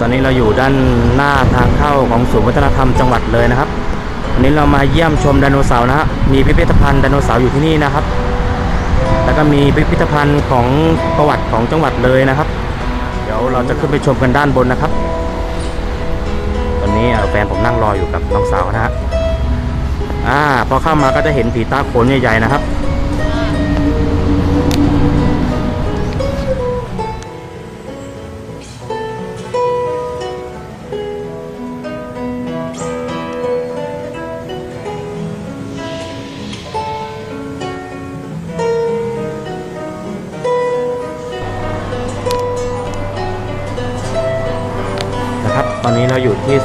ตอนนี้เราอยู่ด้านหน้าทางเข้าของศูนย์วัฒนธรรมจังหวัดเลยนะครับวันนี้เรามาเยี่ยมชมไดโนเสาร์นะฮะมีพิพิธภัณฑ์ไดโนเสาร์อยู่ที่นี่นะครับ แล้วก็มีพิพิธภัณฑ์ของประวัติของจังหวัดเลยนะครับ เดี๋ยวเราจะขึ้นไปชมกันด้านบนนะครับ ตอนนี้แฟนผมนั่งรออยู่กับน้องสาวนะฮะอ่าพอเข้ามาก็จะเห็นผีตาโขนใหญ่ๆนะครับ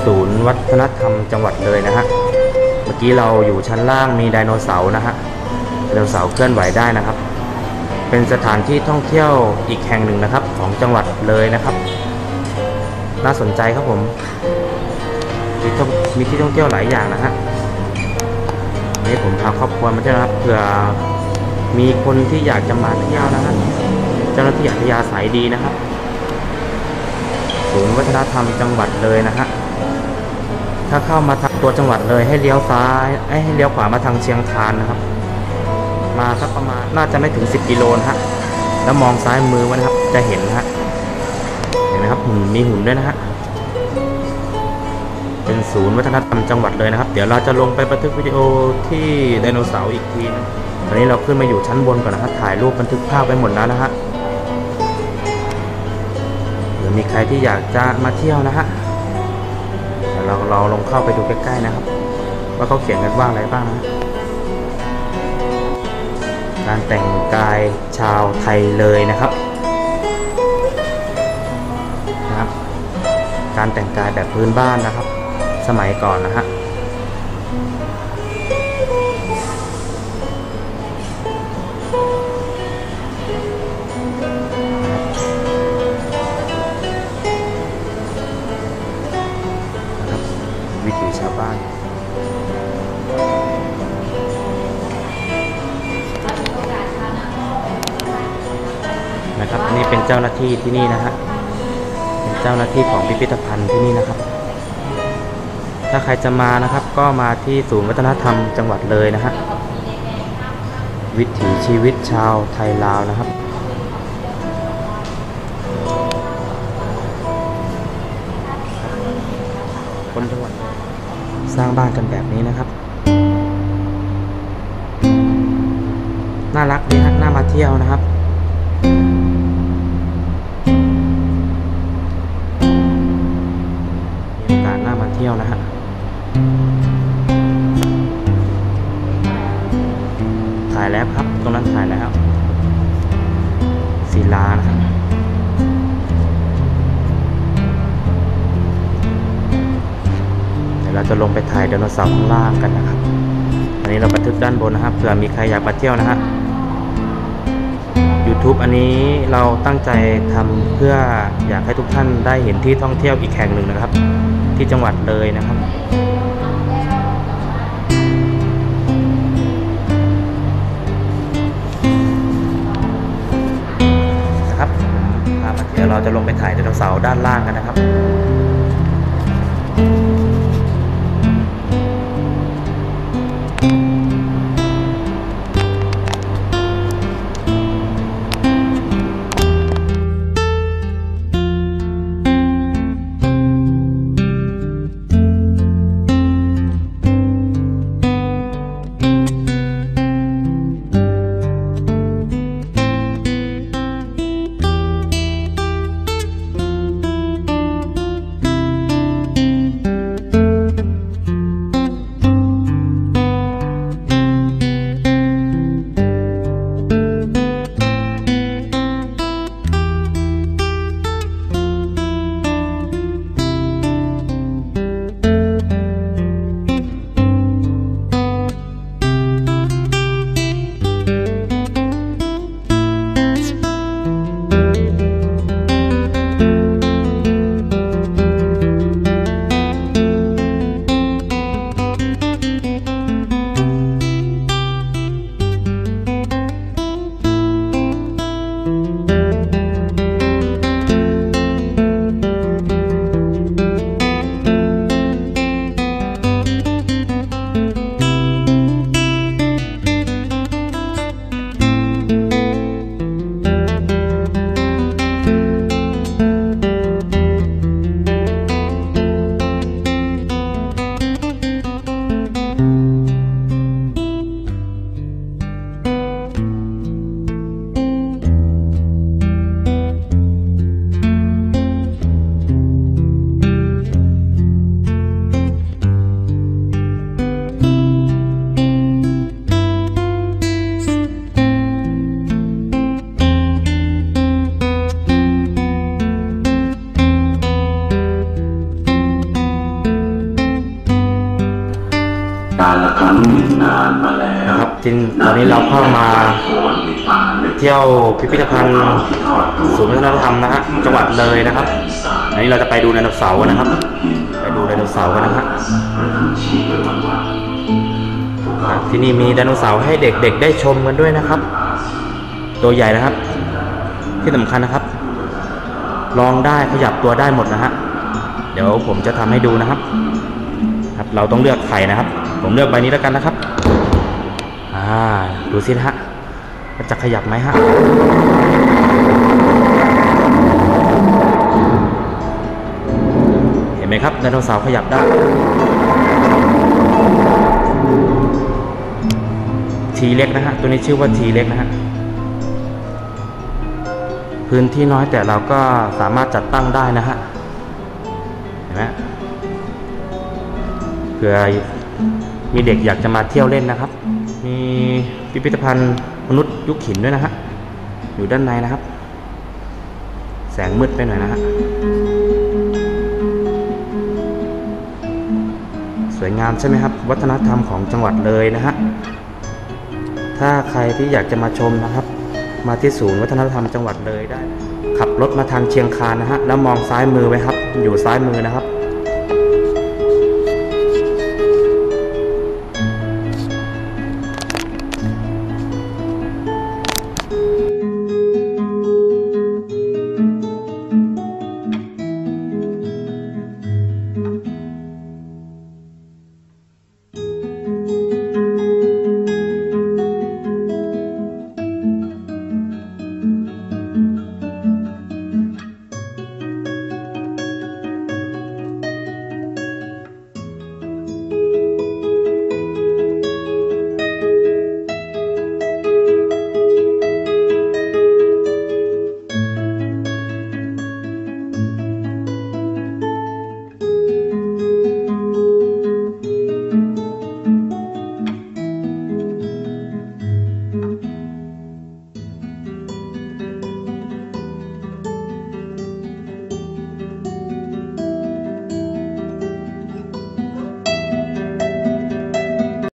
ศูนย์วัฒนธรรมจังหวัดเลยนะฮะ เมื่อกี้เราอยู่ชั้นล่างมีไดโนเสาร์นะฮะ ไดโนเสาร์เคลื่อนไหวได้นะครับ เป็นสถานที่ท่องเที่ยวอีกแห่งหนึ่งนะครับของจังหวัดเลยนะครับ น่าสนใจครับผมมีที่มีที่ท่องเที่ยวหลายอย่างนะฮะวันนี้ผมพาครอบครัวมาเที่ยวนะครับเผื่อมีคนที่อยากจะมาเที่ยวนะฮะเจ้าหน้าที่อัธยาศัยดีนะครับ ศูนย์วัฒนธรรมจังหวัดเลยนะฮะ ถ้าเข้ามาทางตัวจังหวัดเลยให้เลี้ยวซ้ายให้เลี้ยวขวามาทางเชียงคานนะครับ มาสักประมาณน่าจะไม่ถึง 10กิโลนะฮะแล้วมองซ้ายมือไว้นะครับ จะเห็นนะฮะเห็นไหมครับหุ่นมีหุ่นด้วยนะฮะเป็นศูนย์วัฒนธรรมจังหวัดเลยนะครับ เดี๋ยวเราจะลงไปบันทึกวิดีโอที่ไดโนเสาร์อีกทีนะตอนนี้เราขึ้นมาอยู่ชั้นบนก่อนนะครับถ่ายรูปบันทึกภาพไว้หมดแล้วนะฮะหรือมีใครที่อยากจะมาเที่ยวนะฮะ เราเราลงเข้าไปดูใกล้ๆนะครับ ว่าเขาเขียนกันว่าอะไรบ้างนะการแต่งกายชาวไทยเลยนะครับนะครับ การแต่งกายแบบพื้นบ้านนะครับ สมัยก่อนนะฮะ นะครับ อันนี่เป็นเจ้าหน้าที่ที่นี่นะฮะเป็นเจ้าหน้าที่ของพิพิธภัณฑ์ที่นี่นะครับ ถ้าใครจะมานะครับ ก็มาที่ศูนย์วัฒนธรรมจังหวัดเลยนะฮะวิถีชีวิตชาวไทยลาวนะครับคนจังหวัดสร้างบ้านกันแบบนี้นะครับ น่ารักดีฮะน่ามาเที่ยวนะครับ เราจะลงไปถ่ายไดโนเสาร์ข้างล่างกันนะครับอันนี้เราบันทึกด้านบนนะครับเผื่อมีใครอยากมาเที่ยวนะฮะ YouTube อันนี้เราตั้งใจทำเพื่ออยากให้ทุกท่านได้เห็นที่ท่องเที่ยวอีกแห่งหนึ่งนะครับ ที่จังหวัดเลยนะครับนะครับพามาเที่ยวเราจะลงไปถ่ายไดโนเสาร์ด้านล่างกันนะครับ นะครับทีนี้ตอนนี้เราเข้ามาเที่ยวพิพิธภัณฑ์ศูนย์วัฒนธรรมนะฮะจังหวัดเลยนะครับ อันนี้เราจะไปดูไดโนเสาร์นะครับ ไปดูไดโนเสาร์กันนะฮะอะที่นี่มีไดโนเสาร์ให้เด็กๆได้ชมกันด้วยนะครับ ตัวใหญ่นะครับ ที่สำคัญนะครับ ลองได้ขยับตัวได้หมดนะฮะเดี๋ยวผมจะทำให้ดูนะครับ ครับ เราต้องเลือกไข่นะครับ ผมเลือกใบนี้แล้วกันนะครับ อ่า ดูสินะฮะว่าจะขยับไหมฮะ เห็นไหมครับไดโนเสาร์ขยับได้ ทีเล็กนะฮะ ตัวนี้ชื่อว่าทีเล็กนะฮะ พื้นที่น้อยแต่เราก็สามารถจัดตั้งได้นะฮะ เห็นไหมเผื่อมีเด็กอยากจะมาเที่ยวเล่นนะครับ มีพิพิธภัณฑ์มนุษย์ยุคหินด้วยนะฮะ อยู่ด้านในนะครับ แสงมืดไปหน่อยนะฮะ สวยงามใช่ไหมครับ วัฒนธรรมของจังหวัดเลยนะฮะ ถ้าใครที่อยากจะมาชมนะครับ มาที่ศูนย์วัฒนธรรมจังหวัดเลยได้ ขับรถมาทางเชียงคานนะฮะ แล้วมองซ้ายมือไว้ครับ อยู่ซ้ายมือนะครับ